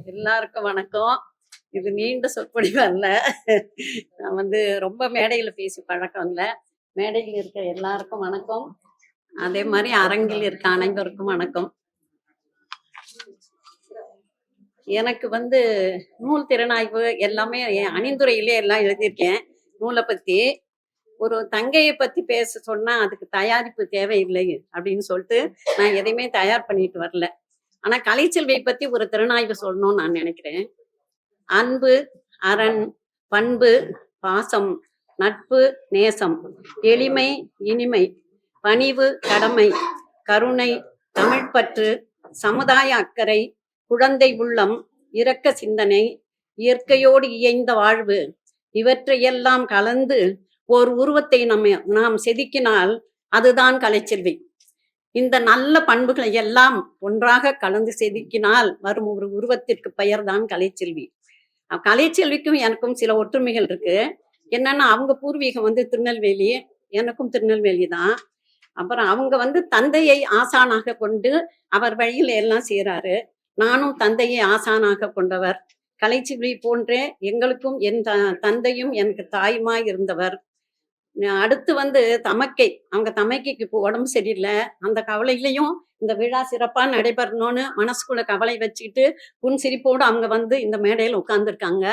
எல்லாருக்கும் வணக்கம். இது நீண்ட சொற்பொழிவு அல்ல. நான் வந்து ரொம்ப மேடையில பேசி பழக்கம் இல்லை. மேடையில் இருக்க எல்லாருக்கும் வணக்கம். அதே மாதிரி அரங்கில் இருக்க அனைவருக்கும் வணக்கம். எனக்கு வந்து நூல் திறனாய்வு எல்லாமே என் அணிந்துரையிலே எல்லாம் எழுதியிருக்கேன். நூலை பத்தி. ஒரு தங்கையை பத்தி பேச சொன்னா அதுக்கு தயாரிப்பு தேவையில்லை அப்படின்னு சொல்லிட்டு நான் எதையுமே தயார் பண்ணிட்டு வரல. ஆனா கலைச்செல்வியை பத்தி ஒரு திறனாய்வு சொல்லணும்னு நான் நினைக்கிறேன். அன்பு அரண் பண்பு பாசம் நட்பு நேசம் எளிமை இனிமை பணிவு கடமை கருணை தமிழ்பற்று சமுதாய அக்கறை குழந்தை உள்ளம் இரக்க சிந்தனை இயற்கையோடு இயைந்த வாழ்வு இவற்றையெல்லாம் கலந்து ஓர் உருவத்தை நம்ம நாம் செதுக்கினால் அதுதான் கலைச்செல்வி. இந்த நல்ல பண்புகளை எல்லாம் ஒன்றாக கலந்து செதுக்கினால் வரும் ஒரு உருவத்திற்கு பெயர்தான் கலைச்செல்வி. கலைச்செல்விக்கும் எனக்கும் சில ஒற்றுமைகள் இருக்கு. என்னன்னா அவங்க பூர்வீகம் வந்து திருநெல்வேலி எனக்கும் திருநெல்வேலி தான். அப்புறம் அவங்க வந்து தந்தையை ஆசானாக கொண்டு அவர் வழியில் எல்லாம் செய்கிறாரு நானும் தந்தையை ஆசானாக கொண்டவர். கலைச்செல்வி போன்றே எங்களுக்கும் என் த- தந்தையும் எனக்கு தாயுமாய் இருந்தவர். அடுத்து வந்து தமக்கை. அவங்க தமக்கைக்கு இப்போ உடம்பு சரியில்லை. அந்த கவலையிலையும் இந்த விழா சிறப்பாக நடைபெறணும்னு மனசுக்குள்ள கவலை வச்சுக்கிட்டு புன் சிரிப்போடு அவங்க வந்து இந்த மேடையில் உட்காந்துருக்காங்க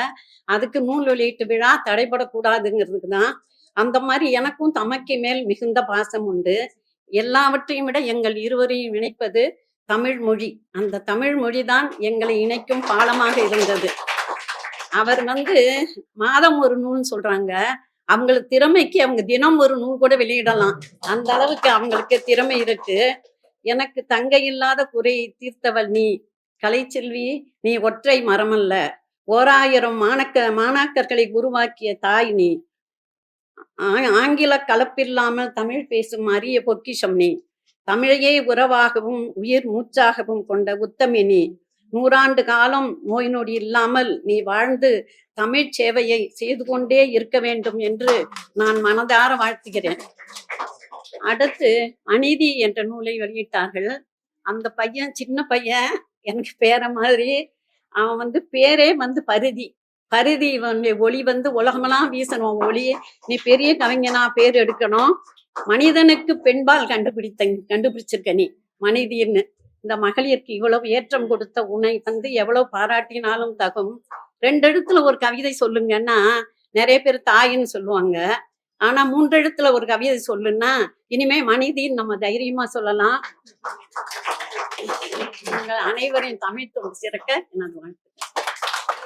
அதுக்கு நூல் வெளியீட்டு விழா தடைபடக்கூடாதுங்கிறதுக்கு தான். அந்த மாதிரி எனக்கும் தமக்கை மேல் மிகுந்த பாசம் உண்டு. எல்லாவற்றையும் விட எங்கள் இருவரையும் இணைப்பது தமிழ் மொழி. அந்த தமிழ் மொழி தான் எங்களை இணைக்கும் பாலமாக இருந்தது. அவர் வந்து மாதம் ஒரு நூல்னு சொல்றாங்க. அவங்களுக்கு திறமைக்கு அவங்க தினம் ஒரு நூல் கூட வெளியிடலாம். அந்த அளவுக்கு அவங்களுக்கு திறமை இருக்கு. எனக்கு தங்கை இல்லாத குறை தீர்த்தவள் நீ கலைச்செல்வி நீ ஒற்றை மரமல்ல. ஓராயிரம் மாணக்க மாணாக்கர்களை உருவாக்கிய தாய் நீ. ஆ- ஆங்கில கலப்பில்லாமல் தமிழ் பேசும் அரிய பொக்கிஷம் நீ. தமிழையே உறவாகவும் உயிர் மூச்சாகவும் கொண்ட உத்தமினி நூறாண்டு காலம் நோய் நொடி இல்லாமல் நீ வாழ்ந்து தமிழ் சேவையை செய்து கொண்டே இருக்க வேண்டும் என்று நான் மனதார வாழ்த்துகிறேன். அடுத்து அநீதி என்ற நூலை வெளியிட்டார்கள். அந்த பையன் சின்ன பையன் எனக்கு பேர மாதிரி. அவன் வந்து பேரே வந்து பருதி. பருதி ஒளி வந்து உலகமெல்லாம் வீசணும் ஒளி. நீ பெரிய கவிஞனா பேர் எடுக்கணும். மனிதனுக்கு பெண்பால் கண்டுபிடித்த கண்டுபிடிச்சிருக்க நீ மனிதின்னு. இந்த மகளிருக்கு இவ்வளவு ஏற்றம் கொடுத்த உன்னை வந்து எவ்வளவு பாராட்டினாலும் தகும். ரெண்டு எழுத்துல ஒரு கவிதை சொல்லுங்கன்னா நிறைய பேர் தாயின்னு சொல்லுவாங்க. ஆனா மூன்று எழுத்துல ஒரு கவிதை சொல்லுன்னா இனிமே மனிதின்னு நம்ம தைரியமா சொல்லலாம். உங்கள் அனைவரின் தமிழ் தொழில் சிறக்க எனது வாழ்த்து